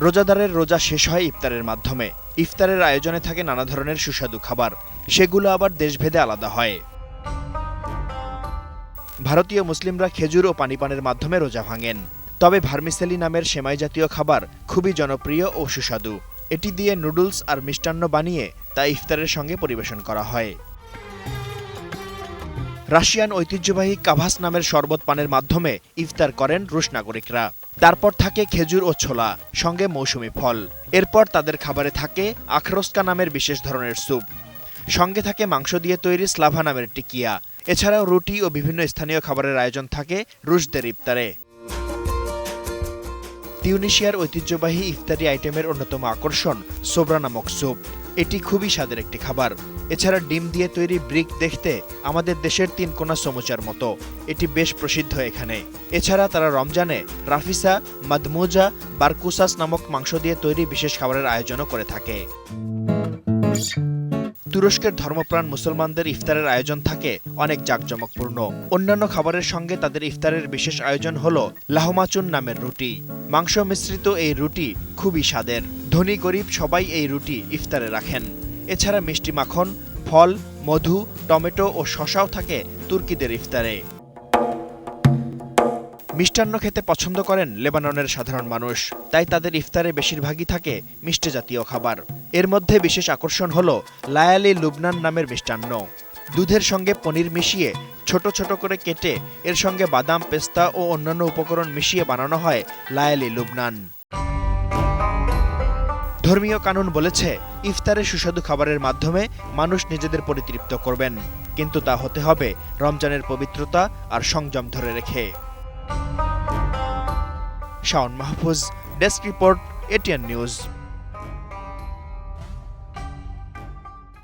রোজাদারের রোজা শেষ হয় ইফতারের মাধ্যমে। ইফতারের আয়োজনে থাকে নানা ধরনের সুস্বাদু খাবার। সেগুলো আবার দেশভেদে আলাদা হয়। ভারতীয় মুসলিমরা খেজুর ও পানিপানের মাধ্যমে রোজা ভাঙেন। তবে ভার্মিসেলি নামের সেমাই জাতীয় খাবার খুবই জনপ্রিয় ও সুস্বাদু। এটি দিয়ে নুডলস আর মিষ্টান্ন বানিয়ে তা ইফতারের সঙ্গে পরিবেশন করা হয়। রাশিয়ান ঐতিহ্যবাহী কাভাস নামের শরবত পানের মাধ্যমে ইফতার করেন রুশ নাগরিকরা। তারপর থাকে খেজুর ও ছোলা, সঙ্গে মৌসুমি ফল। এরপর তাদের খাবারে থাকে আখরোস্কা নামের বিশেষ ধরনের স্যুপ। সঙ্গে থাকে মাংস দিয়ে তৈরি স্লাভা নামের টিকিয়া। এছাড়াও রুটি ও বিভিন্ন স্থানীয় খাবারের আয়োজন থাকে রুশদের ইফতারে। তিউনিশিয়ার ঐতিহ্যবাহী ইফতারি আইটেমের অন্যতম আকর্ষণ সোবরা নামক স্যুপ। এটি খুবই স্বাদের একটি খাবার। এছাড়া ডিম দিয়ে তৈরি ব্রিক দেখতে আমাদের দেশের তিন কোনা সমুচার মতো। এটি বেশ প্রসিদ্ধ এখানে। এছাড়া তারা রমজানে রাফিসা, মাদমুজা, বারকুসাস নামক মাংস দিয়ে তৈরি বিশেষ খাবারের আয়োজনও করে থাকে। তুরস্কের ধর্মপ্রাণ মুসলমানদের ইফতারের আয়োজন থাকে, অনেক জাঁকজমকপূর্ণ। অন্যান্য খাবারের সঙ্গে তাদের ইফতারের বিশেষ আয়োজন হল লাহমাচুন নামের রুটি। মাংস মিশ্রিত এই রুটি খুবই স্বাদের। ধনী গরিব সবাই এই রুটি ইফতারে রাখেন। এছাড়া মিষ্টি মাখন, ফল, মধু, টমেটো ও শশাও থাকে তুর্কিদের ইফতারে। মিষ্টান্ন খেতে পছন্দ করেন লেবাননের সাধারণ মানুষ। তাই তাদের ইফতারে বেশিরভাগই থাকে মিষ্টি জাতীয় খাবার। এর মধ্যে বিশেষ আকর্ষণ হল লায়ালি লুবনান নামের মিষ্টান্ন। দুধের সঙ্গে পনির মিশিয়ে ছোট ছোট করে কেটে এর সঙ্গে বাদাম, পেস্তা ও অন্যান্য উপকরণ মিশিয়ে বানানো হয় লায়ালি লুবনান। ধর্মীয় কানুন বলেছে, ইফতারে সুস্বাদু খাবারের মাধ্যমে মানুষ নিজেদের পরিতৃপ্ত করবেন। কিন্তু তা হতে হবে রমজানের পবিত্রতা আর সংযম ধরে রেখে। Shaon Mahfuz desk report ATN news.